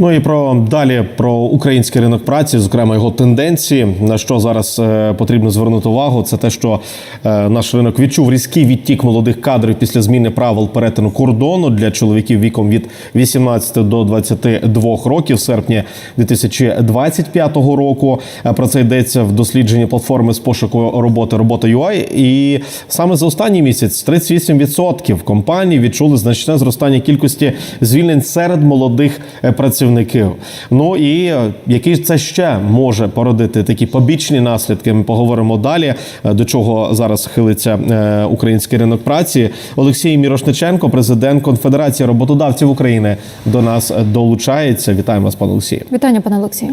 Ну і про далі про український ринок праці, зокрема його тенденції. На що зараз е, потрібно звернути увагу, це те, що е, наш ринок відчув різкий відтік молодих кадрів після зміни правил перетину кордону для чоловіків віком від 18 до 22 років в серпні 2025 року. Е, Про це йдеться в дослідженні платформи з пошуку роботи робота робота.ua. І саме за останній місяць 38% компаній відчули значне зростання кількості звільнень серед молодих е, працівників. Ну і який які це ще може породити такі побічні наслідки? Ми поговоримо далі. е, До чого зараз хилиться е, український ринок праці? Олексій Мірошниченко, президент Конфедерації роботодавців України, до нас е, долучається. Вітаємо вас, пане Олексію. Вітання, пане Олексію.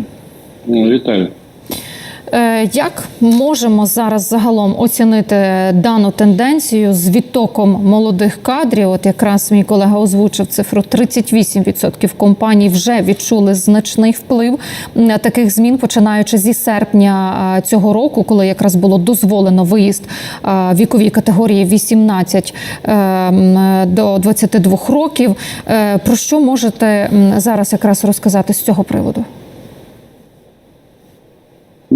Вітаю. Е, Як можемо зараз загалом оцінити дану тенденцію з відтоком молодих кадрів? От якраз мій колега озвучив цифру 38% компаній вже відчули значний вплив е, таких змін, починаючи зі серпня е, цього року, коли якраз було дозволено виїзд е, віковій категорії 18 е, м, до 22 років. Про що можете зараз якраз розказати з цього приводу?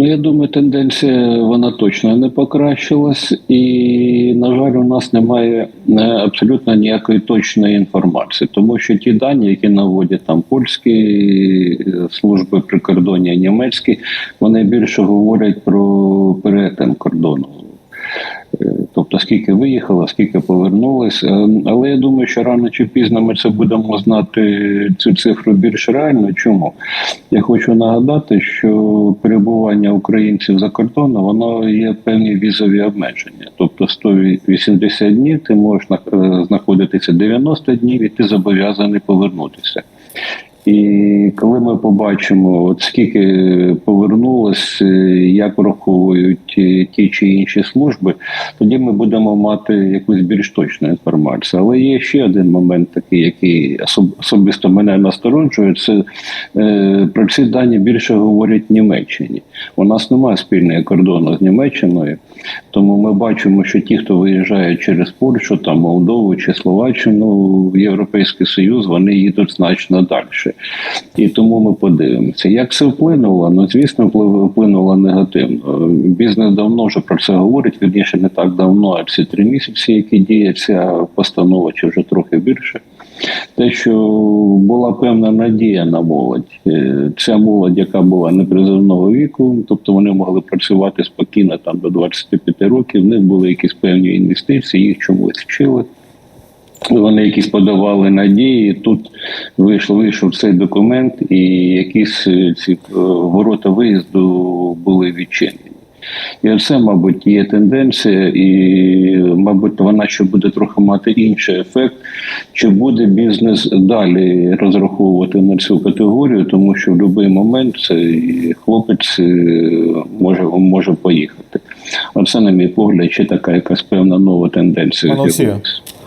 Ну, я думаю, тенденція вона точно не покращилась, і, на жаль, у нас немає е, абсолютно ніякої точної інформації, тому що ті дані, які наводять там польські е, служби прикордоння, німецькі, вони більше говорять про перетин кордону. Тобто скільки виїхало, скільки повернулось. Е, Але я думаю, що рано чи пізно ми це будемо знати цю цифру більш реально. Чому? Я хочу нагадати, що перебування українців за кордоном воно є певні візові обмеження. Тобто 180 днів ти можеш е, знаходитися 90 днів і ти зобов'язаний повернутися. І коли ми побачимо, от скільки повернулось, е, як враховують е, ті чи інші служби, тоді ми будемо мати якусь більш точну інформацію. Але є ще один момент, такий, який особисто мене насторожує. Це е, про ці дані більше говорять Німеччині. У нас немає спільного кордону з Німеччиною, тому ми бачимо, що ті, хто виїжджає через Польщу, там Молдову чи Словаччину в Європейський Союз, вони їдуть значно далі. І тому ми подивимося, як це вплинуло. Ну звісно, вплив- вплинуло негативно. Бізнес давно вже про це говорить. Вірніше не так давно, а всі три місяці, які діє постанова, чи вже трохи більше. Те, що була певна надія на молодь, Е, ця молодь, яка була непризовного віку, тобто вони могли працювати спокійно там до 25 років. В них були якісь певні інвестиції, їх чомусь вчили. Вони якісь подавали надії. Тут вийшов вийшов цей документ, і якісь е, ці е, ворота виїзду були відчинені. І це, мабуть, є тенденція, і, мабуть, вона ще буде трохи мати інший ефект. Чи буде бізнес далі розраховувати на цю категорію, тому що в будь-який момент цей хлопець е, може, може поїхати. Оце, на мій погляд, ще така якась певна нова тенденція.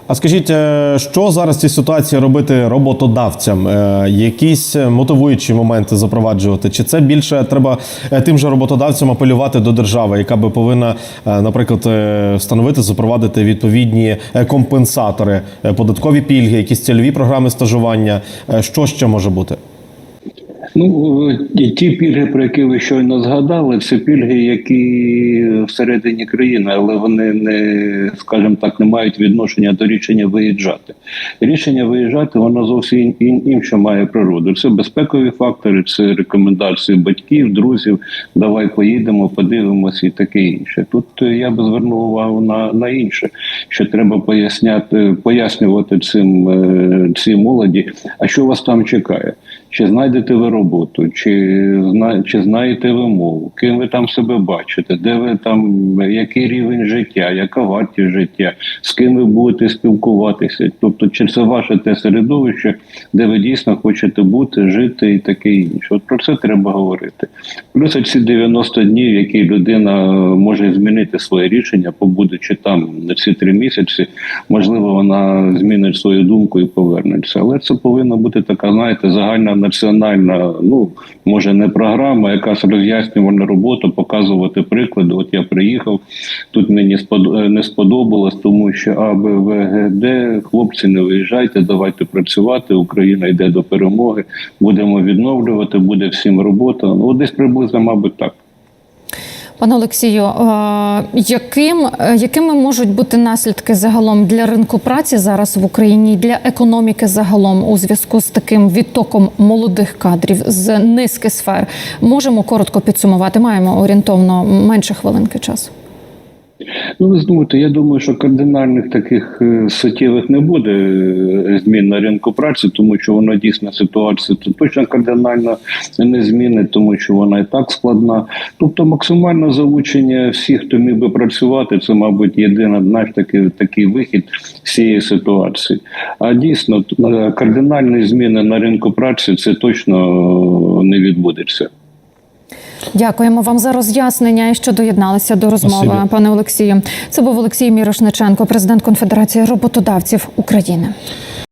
А скажіть, е, що зараз в цій ситуації робити роботодавцям? Е, Якісь мотивуючі моменти запроваджувати? Чи це більше треба е, тим же роботодавцям апелювати до держави, яка би повинна, е, наприклад, е, встановити, запровадити відповідні е, компенсатори, е, податкові пільги, якісь цільові програми стажування? Е, Що ще може бути? Ну, е, ті пільги, про які ви щойно згадали, це пільги, які всередині країни, але вони не, скажімо так, не мають відношення до рішення виїжджати. Рішення виїжджати воно зовсім ін- інше має природу. Це безпекові фактори, це рекомендації батьків, друзів. Давай поїдемо, подивимося і таке інше. Тут е, я би звернув увагу на, на інше, що треба поясняти, пояснювати цим е, цій молоді, а що вас там чекає. Чи знайдете ви роботу, чи зна, чи знаєте ви мову, ким ви там себе бачите, де ви там, який рівень життя, яка вартість життя, з ким ви будете спілкуватися? Тобто, чи це ваше те середовище, де ви дійсно хочете бути, жити і таке інше? От про це треба говорити. Плюс ці 90 днів, які людина може змінити своє рішення, побудучи там на ці три місяці, можливо, вона змінить свою думку і повернеться. Але це повинна бути така, знаєте, загальна національна ну може не програма, якась роз'яснювальна робота, показувати приклади. От я приїхав, тут мені е, не сподобалось, тому що А, Б, В, Г, Д, хлопці, не виїжджайте, давайте працювати. Україна йде до перемоги. Будемо відновлювати, буде всім робота. Ну десь приблизно, мабуть, так. Пане Олексію, е, яким, е, якими можуть бути наслідки загалом для ринку праці зараз в Україні, для економіки загалом у зв'язку з таким відтоком молодих кадрів з низки сфер? Можемо коротко підсумувати. Маємо орієнтовно менше хвилинки часу. Ну, ви знаєте, я думаю, що кардинальних таких е, суттєвих не буде е, змін на ринку праці, тому що вона дійсно ситуація то точно кардинально не змінить, тому що вона і так складна. Тобто, максимальне залучення всіх, хто міг би працювати, це, мабуть, єдиний наш такий, такий вихід з цієї ситуації. А дійсно, е, кардинальні зміни на ринку праці це точно не відбудеться. Дякуємо вам за роз'яснення і що доєдналися до розмови, Спасибо. пане Олексію. Це був Олексій Мірошниченко, президент Конфедерації роботодавців України.